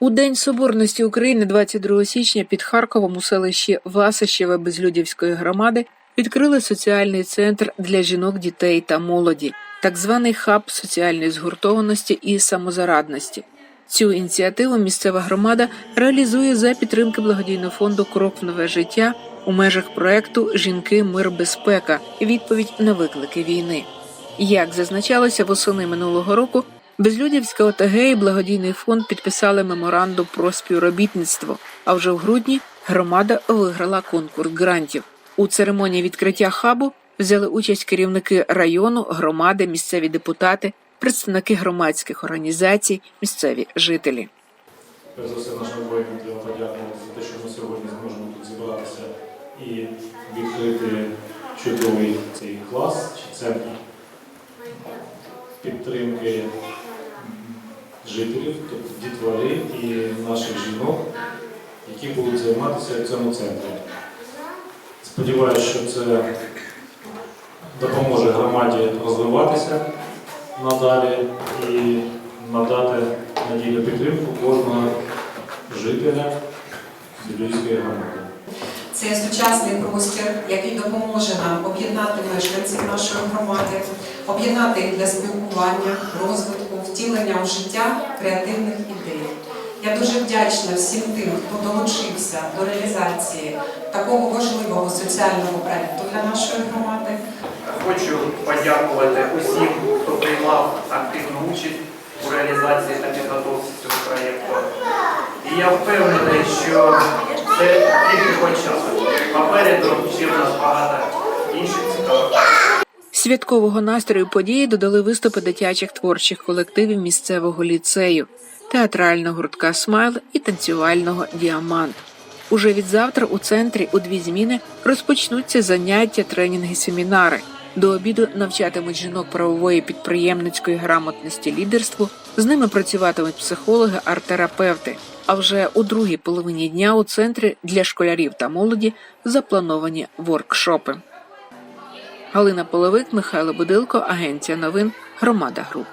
У День Соборності України 22 січня під Харковом у селищі Васищеве Безлюдівської громади відкрили соціальний центр для жінок, дітей та молоді, так званий хаб соціальної згуртованості і самозарадності. Цю ініціативу місцева громада реалізує за підтримки благодійного фонду Крок в нове життя у межах проекту Жінки, мир, безпека. Відповідь на виклики війни. Як зазначалося восени минулого року, Безлюдівська ОТГ і благодійний фонд підписали меморандум про співробітництво. А вже в грудні громада виграла конкурс грантів. У церемонії відкриття хабу взяли участь керівники району, громади, місцеві депутати, представники громадських організацій, місцеві жителі. Перш за все, нашим воїнам треба подякувати за те, що ми сьогодні зможемо тут зібратися і відкрити чудовий цей клас чи центр підтримки жителів, тобто дітвори і наших жінок, які будуть займатися в цьому центрі. Сподіваюся, що це допоможе громаді розвиватися надалі і надати надійну підтримку кожного жителя Білюйської громади. Це сучасний простір, який допоможе нам об'єднати мешканців нашої громади, об'єднати їх для спілкування, розвитку, втілення у життя креативних ідей. Я дуже вдячна всім тим, хто долучився до реалізації такого важливого соціального проєкту для нашої громади. Хочу подякувати усім, хто приймав активну участь у реалізації та підготовці цього проєкту. І я впевнений, що це тільки початок. Попереду ще в нас багато інших цікавих. Святкового настрою події додали виступи дитячих творчих колективів місцевого ліцею, театрального гуртка Смайл і танцювального Діамант. Уже від у центрі у дві зміни розпочнуться заняття, тренінги, семінари. До обіду навчатимуть жінок правової підприємницької грамотності лідерству. З ними працюватимуть психологи, арт-терапевти. А вже у другій половині дня у центрі для школярів та молоді заплановані воркшопи. Галина Половик, Михайло Будилко, Агенція новин, Громада Груп.